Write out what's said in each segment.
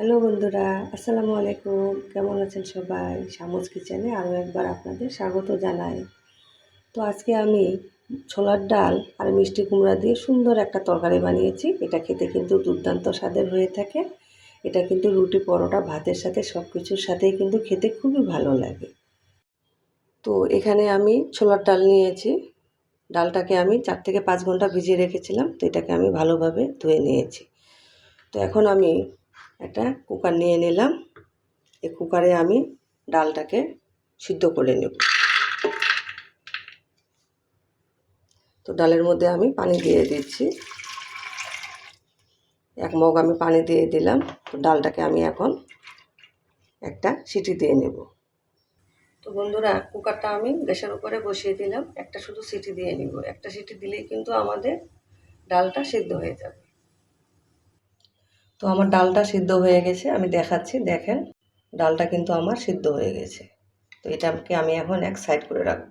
Hello বন্ধুরা, আসসালামু আলাইকুম। কেমন আছেন সবাই? শামুজ কিচেনে আরও একবার আপনাদের স্বাগত জানাই। তো আজকে আমি ছোলার ডাল আর মিষ্টি কুমড়া দিয়ে সুন্দর একটা তরকারি বানিয়েছি। এটা খেতে কিন্তু দুর্দান্ত স্বাদের হয়ে থাকে। এটা কিন্তু রুটি পরোটা, ভাতের সাথে সব কিছুর সাথেই কিন্তু খেতে খুবই ভালো লাগে। তো এখানে আমি ছোলার ডাল নিয়েছি। ডালটাকে আমি চার থেকে পাঁচ ঘণ্টা ভিজিয়ে রেখেছিলাম। তো এটাকে আমি ভালোভাবে ধুয়ে নিয়েছি। তো এখন আমি একটা কুকার নিয়ে নিলাম। এই কুকারে আমি ডালটাকে সিদ্ধ করে নেব। তো ডালের মধ্যে আমি পানি দিয়ে দিচ্ছি। এক মগ আমি পানি দিয়ে দিলাম। তো ডালটাকে আমি এখন একটা সিটি দিয়ে নেব। তো বন্ধুরা, কুকারটা আমি গ্যাসের উপরে বসিয়ে দিলাম। একটা শুধু সিটি দিয়ে নিব। একটা সিটি দিলেই কিন্তু আমাদের ডালটা সিদ্ধ হয়ে যাবে। তো আমার ডালটা সিদ্ধ হয়ে গেছে, আমি দেখাচ্ছি, দেখেন। ডালটা কিন্তু আমার সিদ্ধ হয়ে গেছে। তো এটাকে আমি এখন এক সাইড করে রাখব।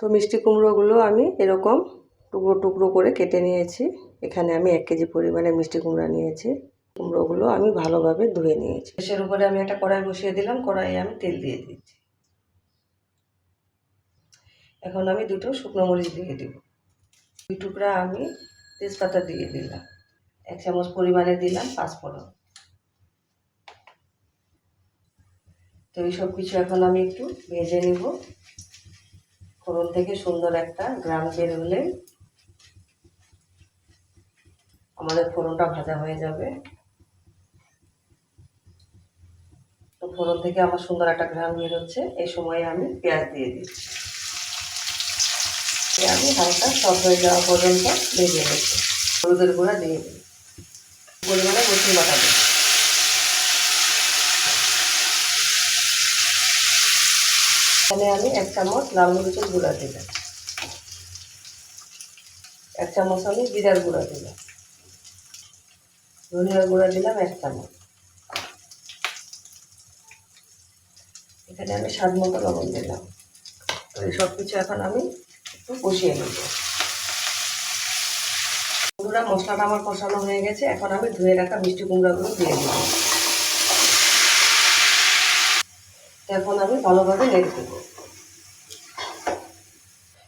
তো মিষ্টি কুমড়োগুলো আমি এরকম টুকরো টুকরো করে কেটে নিয়েছি। এখানে আমি এক কেজি পরিমাণে মিষ্টি কুমড়া নিয়েছি। কুমড়োগুলো আমি ভালোভাবে ধুয়ে নিয়েছি। গ্যাসের উপরে আমি একটা কড়াই বসিয়ে দিলাম, কড়াইয়ে আমি তেল দিয়ে দিচ্ছি। এখন আমি দুটো শুকনো মরিচ দিয়ে দিব। দুই টুকরা আমি তেজপাতা দিয়ে দিলাম। এক চামচ পরিমাণে দিলাম পাঁচফোড়ন। তো এই সব কিছু এখন আমি একটু ভেজে নিব। ফোড়ন থেকে সুন্দর একটা গ্রাম বের হলে আমাদের ফোড়নটা ভাজা হয়ে যাবে। তো ফোড়ন থেকে আমার সুন্দর একটা গ্রাম বের হচ্ছে। এই সময়ে আমি পেঁয়াজ দিয়ে দিচ্ছি। পেঁয়াজ হালকা সব হয়ে যাওয়া পর্যন্ত ভেজে নিচ্ছি। হলুদের গুঁড়া দিয়ে দিই পরিমাণে রসুন বাটা দিই এখানে আমি এক চামচ লাল মরিচের গুঁড়া দিলাম। এক চামচ আমি জিরার গুঁড়া দিলাম। ধনিয়ার গুঁড়া দিলাম এক চামচ। এখানে আমি স্বাদ মতো লবণ দিলাম। তো এই সব কিছু এখন আমি একটু কষিয়ে নেব। বন্ধুরা মশলাটা আমার কষানো হয়ে গেছে। এখন আমি ধুয়ে রাখা মিষ্টি কুমড়াগুলো দিয়ে দিব। এখন আমি ভালোভাবে নেড়ে দেবো।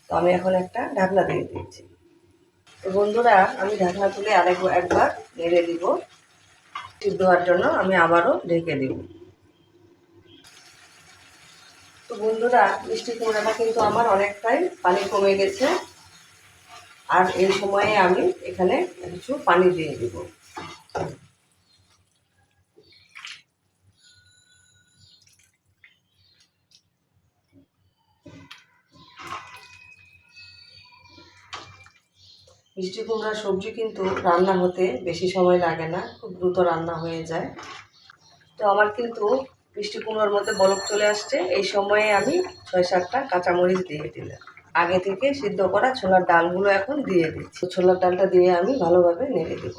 তো আমি এখন একটা ঢাকনা দিয়ে দিচ্ছি তো বন্ধুরা, আমি ঢাকনা তুলে আরেক একবার নেড়ে দিব। সিদ্ধ হওয়ার জন্য আমি আবারও ঢেকে দিব। তো বন্ধুরা, মিষ্টি কুমড়াটা কিন্তু আমার অনেকটাই পানি কমে গেছে। আর এই সময়ে আমি এখানে কিছু পানি দিয়ে দিব। মিষ্টি কুমড়ার সবজি কিন্তু রান্না হতে বেশি সময় লাগে না, খুব দ্রুত রান্না হয়ে যায়। তো আমার কিন্তু মিষ্টি কুমড়োর মধ্যে বরফ চলে আসছে। এই সময়ে আমি ছয় সাতটা কাঁচামরিচ দিয়ে দিলাম। আগে থেকে সিদ্ধ করা ছোলার ডালগুলো এখন দিয়ে দিচ্ছি। ছোলার ডালটা দিয়ে আমি ভালোভাবে নেড়ে দেব।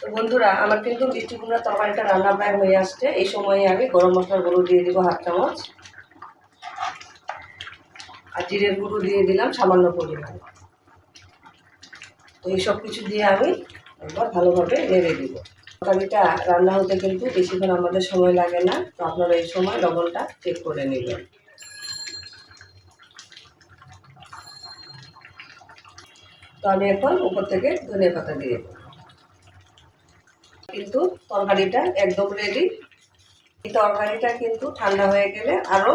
তো বন্ধুরা, আমার কিন্তু মিষ্টি কুমড়া তরকারিটা রান্না প্রায় হয়ে আসছে। এই সময়ে আমি গরম মশলার গুঁড়ো দিয়ে দিব হাফ চামচ। আর জিরের গুঁড়ো দিয়ে দিলাম সামান্য পরিমাণ। তো এই সব কিছু দিয়ে আমি একবার ভালোভাবে নেড়ে দিব। তরকারিটা রান্না হতে কিন্তু বেশিক্ষণ আমাদের সময় লাগে না। তো আপনারা এই সময় লবণটা চেক করে নেবেন। তো আমি এখন উপর থেকে ধনিয়া পাতা দিয়ে কিন্তু তরকারিটা একদম রেডি এই তরকারিটা কিন্তু ঠান্ডা হয়ে গেলে আরও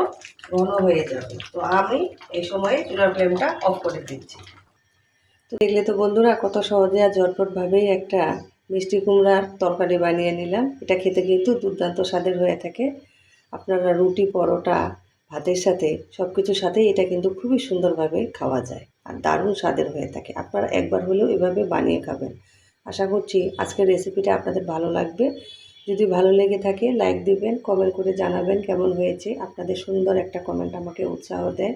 ঘন হয়ে যাবে। তো আমি এই সময়ে চুলার ফ্লেমটা অফ করে দিচ্ছি। তো দেখলে তো বন্ধুরা কত সহজে আর ঝটপটভাবেই একটা মিষ্টি কুমড়ার তরকারি বানিয়ে নিলাম। এটা খেতে কিন্তু দুর্দান্ত স্বাদের হয়ে থাকে। আপনারা রুটি, পরোটা, ভাতের সাথে সব কিছুর সাথেই এটা কিন্তু খুবই সুন্দরভাবে খাওয়া যায় আর দারুণ স্বাদের হয়ে থাকে। আপনারা একবার হলেও এভাবে বানিয়ে খাবেন। আশা করছি আজকের রেসিপিটা আপনাদের ভালো লাগবে। যদি ভালো লেগে থাকে, লাইক দিবেন, কমেন্ট করে জানাবেন কেমন হয়েছে। আপনাদের সুন্দর একটা কমেন্ট আমাকে উৎসাহ দেয়।